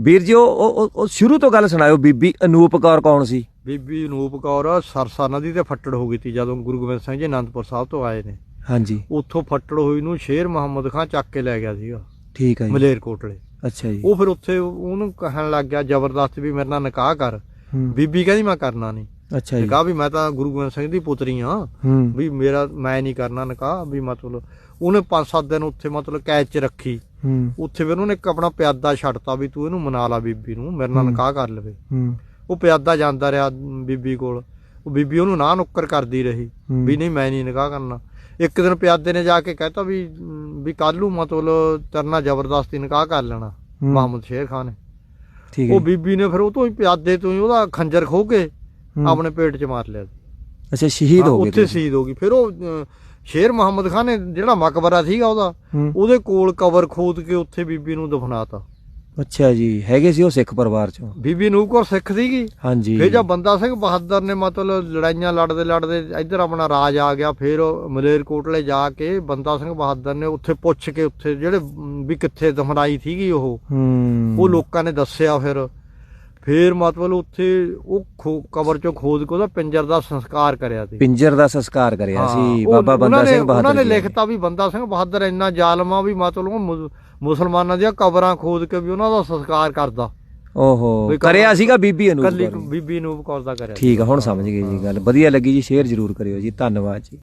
ਵੀਰ ਜੀ ਉਹ ਉਹ- ਉਹ ਸ਼ੁਰੂ ਤੋਂ ਗੱਲ ਸੁਣਾਇਓ ਬੀਬੀ ਅਨੂਪ ਕੌਰ ਕੌਣ ਸੀ? ਬੀਬੀ ਅਨੂਪ ਕੌਰ ਸਰਸਾ ਨਦੀ ਤੇ ਫੱਟੜ ਹੋ ਗਈ ਤੀ ਜਦੋਂ ਗੁਰੂ ਗੋਬਿੰਦ ਸਿੰਘ ਜੀ ਅਨੰਦਪੁਰ ਸਾਹਿਬ ਤੋਂ ਆਏ ਨੇ। ਹਾਂਜੀ। ਉੱਥੋਂ ਫੱਟੜ ਹੋਈ ਨੂੰ ਸ਼ੇਰ ਮੁਹੰਮਦ ਖਾਂ ਚੱਕ ਕੇ ਲੈ ਗਿਆ ਸੀਗਾ। ਠੀਕ ਹੈ ਜੀ। ਮਲੇਰਕੋਟਲੇ ਅੱਛਾ ਜੀ। ਉਹ ਫਿਰ ਉੱਥੇ ਉਹਨੂੰ ਕਹਿਣ ਲੱਗ ਗਿਆ ਜ਼ਬਰਦਸਤ ਵੀ ਮੇਰੇ ਨਾਲ ਨਿਕਾਹ ਕਰ। ਹੂੰ। ਬੀਬੀ ਕਹਿੰਦੀ ਮੈਂ ਕਰਨਾ ਨਹੀਂ ਅੱਛਾ ਜੀ। ਨਿਕਾਹ ਵੀ ਮੈਂ ਤਾਂ ਗੁਰੂ ਗੋਬਿੰਦ ਸਿੰਘ ਦੀ ਪੁੱਤਰੀ ਆ ਹੂੰ। ਵੀ ਮੇਰਾ ਮੈਂ ਨਹੀਂ ਕਰਨਾ ਨਿਕਾਹ ਵੀ ਮਤਲਬ ਉਹਨੇ 5-7 ਦਿਨ ਉੱਥੇ ਮਤਲਬ ਕੈਦ 'ਚ ਰੱਖੀ। ਉੱਥੇ ਫਿਰ ਉਹਨੇ ਇੱਕ ਆਪਣਾ ਪਿਆਦਾ ਛੱਡਤਾ ਵੀ ਤੂੰ ਇਹਨੂੰ ਮਨਾ ਲਾ ਬੀਬੀ ਨੂੰ ਮੇਰੇ ਨਾਲ। ਨਿਕਾਹ ਕਰ ਲਵੇ ਉਹ ਪਿਆਦਾ ਜਾਂਦਾ ਰਿਹਾ ਬੀਬੀ ਕੋਲ ਉਹ ਬੀਬੀ ਉਹਨੂੰ ਨਾ ਨੁੱਕਰ ਕਰਦੀ ਰਹੀ। ਵੀ ਨਹੀਂ ਮੈਂ ਨਹੀਂ ਨਿਕਾਹ ਕਰਨਾ ਇੱਕ ਦਿਨ ਪਿਆਦੇ ਨੇ ਜਾ ਕੇ ਕਹਿਤਾ ਵੀ ਵੀ ਕੱਲ ਮਤਲਬ ਤਰਨਾ ਜ਼ਬਰਦਸਤੀ ਨਿਕਾਹ ਕਰ ਲੈਣਾ। ਮੁਹੰਮਦ ਸ਼ੇਰ ਖਾਨ ਨੇ ਠੀਕ ਹੈ ਉਹ। ਬੀਬੀ ਨੇ ਫਿਰ ਉਹ ਤੋਂ ਹੀ ਪਿਆਦੇ ਤੋਂ ਹੀ ਉਹਦਾ ਖੰਜਰ ਖੋ ਕੇ। ਆਪਣੇ ਪੇਟ 'ਚ ਮਾਰ ਲਿਆ ਅੱਛਾ ਸ਼ਹੀਦ ਹਾਂ, ਗਏ ਉੱਥੇ। ਸ਼ਹੀਦ ਹੋ ਗਈ ਫਿਰ ਉਹ ਸ਼ੇਰ ਮੁਹੰਮਦ ਖਾਨ ਨੇ ਜਿਹੜਾ ਮਕਬਰਾ ਸੀਗਾ ਉਹਦਾ ਹੂੰ। ਉਹਦੇ ਕੋਲ ਕਬਰ ਖੋਦ ਕੇ ਉੱਥੇ ਬੀਬੀ ਨੂੰ ਦਫਨਾਤਾ। ਅੱਛਾ ਜੀ ਹੈਗੇ ਸੀ ਉਹ ਸਿੱਖ ਪਰਿਵਾਰ ਚੋਂ? ਬੀਬੀ ਨੂਰ ਕੌਰ ਸਿੱਖ ਸੀਗੀ। ਹਾਂਜੀ। ਫਿਰ ਜਦ ਬੰਦਾ ਸਿੰਘ ਬਹਾਦਰ ਨੇ ਮਤਲਬ ਲੜਾਈਆਂ ਲੜਦੇ ਲੜਦੇ ਇੱਧਰ ਆਪਣਾ ਰਾਜ ਆ ਗਿਆ ਫਿਰ ਉਹ ਮਲੇਰਕੋਟਲੇ ਜਾ ਕੇ ਬੰਦਾ ਸਿੰਘ ਬਹਾਦਰ ਨੇ ਉੱਥੇ ਪੁੱਛ ਕੇ ਉੱਥੇ ਜਿਹੜੇ ਅਮ, ਵੀ ਕਿੱਥੇ ਦਫਨਾਈ ਸੀਗੀ ਉਹ ਹੂੰ। ਉਹ ਲੋਕਾਂ ਨੇ ਦੱਸਿਆ ਫਿਰ। ਫਿਰ ਮਤਲਬ ਉੱਥੇ ਉਹ ਖੋ- ਕਬਰ ਚੋਂ ਖੋਦ ਕੇ ਉਹਦਾ ਪਿੰਜਰ ਦਾ ਸੰਸਕਾਰ ਕਰਿਆ ਸੀ। ਪਿੰਜਰ ਦਾ ਸੰਸਕਾਰ ਕਰਿਆ ਹਾਂ, ਸੀ। ਉਹ- ਬਾਬਾ ਉਹਨਾਂ ਬੰਦਾ ਨੇ- ਸਿੰਘ ਬਹਾਦਰ ਉਹਨਾਂ ਨੇ ਜੀ ਨੇ। ਲਿਖਤਾ ਵੀ ਬੰਦਾ ਸਿੰਘ ਬਹਾਦਰ ਇੰਨਾ ਜ਼ਾਲਮ ਆ ਵੀ ਮਤਲਬ ਉਹ ਮੁਸ- ਮੁਸਲਮਾਨਾਂ ਦੀਆਂ ਕਬਰਾਂ ਖੋਦ ਕੇ ਵੀ ਉਹਨਾਂ ਦਾ ਸੰਸਕਾਰ ਕਰਦਾ। ਓਹੋ ਵੀ ਕਬਰ- ਕਰਿਆ ਸੀਗਾ ਬੀਬੀ ਅਨੂਪ ਕੱਲੀ ਕੌਰ ਨੇ। ਬੀਬੀ ਨੂੰ ਕੌਰ ਦਾ ਕਰਿਆ ਠੀਕ ਆ ਹੁਣ ਸਮਝ ਗਈ ਜੀ ਗੱਲ। ਵਧੀਆ ਲੱਗੀ ਜੀ ਸ਼ੇਅਰ ਜ਼ਰੂਰ ਕਰਿਓ ਜੀ। ਧੰਨਵਾਦ ਜੀ।